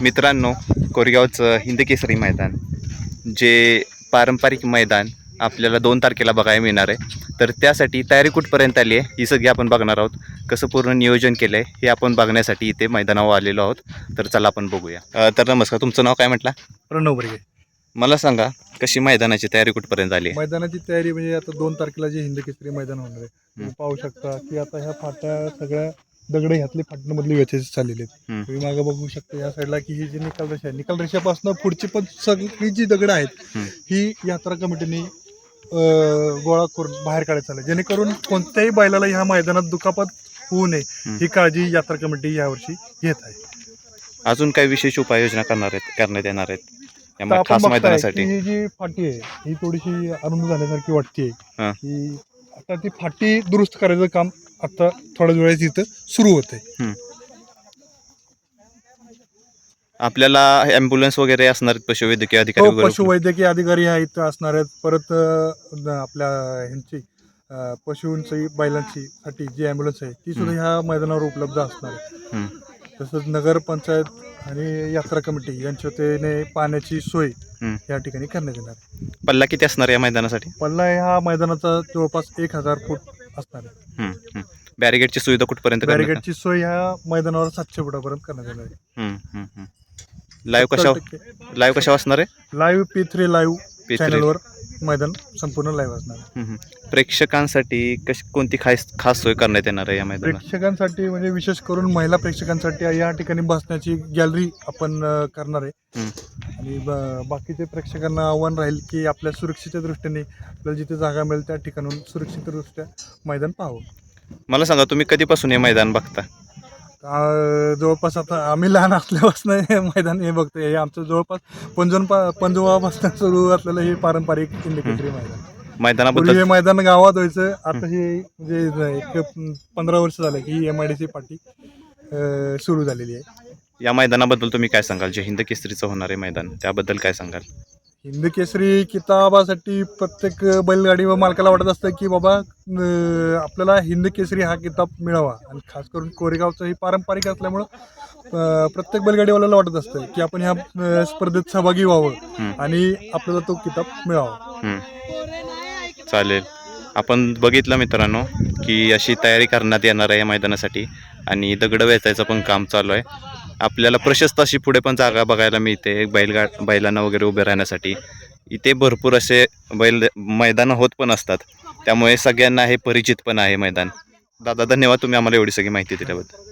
मित्रांनो कोरेगावचं हिंदकेसरी मैदान जे पारंपरिक मैदान आपल्याला दोन तारखेला बघायला मिळणार आहे. तर त्यासाठी तयारी कुठपर्यंत आली आहे ही सगळी आपण बघणार आहोत. कसं पूर्ण नियोजन केलं आहे हे आपण बघण्यासाठी इथे मैदानावर आलेलो आहोत. तर चला आपण बघूया. तर नमस्कार तुमचं नाव काय म्हटलं? प्रणव बर्गे. मला सांगा कशी मैदानाची तयारी कुठपर्यंत आली आहे? मैदानाची तयारी म्हणजे आता दोन तारखेला जे हिंद केसरी मैदान होणार आहे तुम्ही. पाहू शकता की आता ह्या फाट्या सगळ्या दगड ह्यातले फाटण्यामधले व्यथेचे चाललेले आहेत. तुम्ही मागे बघू शकता या साईडला की ही जी निकाल रेषा आहे निकाल रेषापासून पुढची पण सगळी जी दगड आहेत. ही यात्रा कमिटीने गोळा करून बाहेर काढायचं आलं जेणेकरून कोणत्याही बैलाला ह्या मैदानात दुखापत होऊ नये. ही काळजी यात्रा कमिटी यावर्षी घेत आहे अजून काही विशेष उपाययोजना करणार आहेत करण्यात येणार आहेत खास मैदानासाठी ही जी फाटी आहे ही थोडीशी अरुंद झाल्यासारखी वाटते. की आता ती फाटी दुरुस्त करायचं काम आता थोड्या वेळात इथं सुरू होत आहे आपल्याला ॲम्ब्युलन्स वगैरे असणार आहेत पशुवैद्यकीय अधिकारी हो वगैरे पशुवैद्यकीय अधिकारी ह्या इथं असणार आहेत परत अं, न- आपल्या ह्यांची अं, पशूंची बैलांची साठी जी ॲम्ब्युलन्स आहे ती सुद्धा. ह्या मैदानावर उपलब्ध असणार आहे हम्म. तसंच नगरपंचायत आणि यात्रा कमिटी यांच्या वतीने पाण्याची सोय हम्म. या ठिकाणी करण्यात येणार आहे पल्ला किती असणार या मैदानासाठी पल्ला ह्या मैदानाचा जवळपास एक हजार फूट असणार आहे हम्म, हम्म. बॅरिगेडची सुविधा कुठपर्यंत करण्यात- बॅरिगेडची सोय ह्या मैदानावर सातशे फुटापर्यंत करण्यात येणार आहे हम्म, हम्म, हम्म. लाईव्ह कशा लाईव्ह कशा असणार आहे live P three live P3. चॅनलवर मैदान संपूर्ण लाईव्ह असणार आहे. हम्म, हम्म. प्रेक्षकांसाठी कशी कोणती खास खास सोय करण्यात येणार आहे या मैदानात प्रेक्षकांसाठी म्हणजे विशेष करून महिला प्रेक्षकांसाठी या ठिकाणी बसण्याची गॅलरी आपण अ, करणार आहे. आणि ब- बाकीचे प्रेक्षकांना आव्हान राहील की आपल्या सुरक्षेच्या दृष्टीने आपल्याला जिथे जागा मिळेल त्या ठिकाणून सुरक्षितदृष्ट्या मैदान पाहावं मला सांगा तुम्ही कधीपासून हे मैदान बघता? अ, जवळपास आता आम्ही लहान असल्यापासून हे मैदान हे बघतोय. हे आमचं जवळपास पंजोन पंजोबापासून सुरू असलेलं हे पारंपरिक इंडिकेटरी मैदान. पूर्वी मैदानाबद्दल हे मैदान गावात व्हायचं. आता हे म्हणजे एक पंधरा वर्ष झालं की M I D C party सुरू झालेली आहे. या मैदानाबद्दल तुम्ही काय सांगाल? जे हिंद केसरीचं होणार आहे मैदान. त्याबद्दल काय सांगाल? हिंद केसरी किताबासाठी प्रत्येक बैलगाडी व मालकाला वाटत असतं की बाबा आपल्याला हिंद केसरी हा किताब मिळावा आणि खास करून कोरेगावचं हे पारंपरिक असल्यामुळं प्रत्येक बैलगाडीवाल्याला वाटत असतं की आपण ह्या स्पर्धेत सहभागी व्हावं. आणि आपल्याला तो किताब मिळावा. चालेल आपण बघितलं मित्रांनो की अशी तयारी करण्यात येणार आहे मैदानासाठी आणि दगडं वेचायचं पण काम चालू आहे आपल्याला प्रशस्त अशी पुढे पण जागा बघायला मिळते बैलगा बैलांना वगैरे उभे राहण्यासाठी. इथे भरपूर असे बैल मैदानं होत पण असतात. त्यामुळे सगळ्यांना हे परिचित पण आहे मैदान. दादा धन्यवाद. तुम्ही आम्हाला एवढी सगळी माहिती दिल्याबद्दल.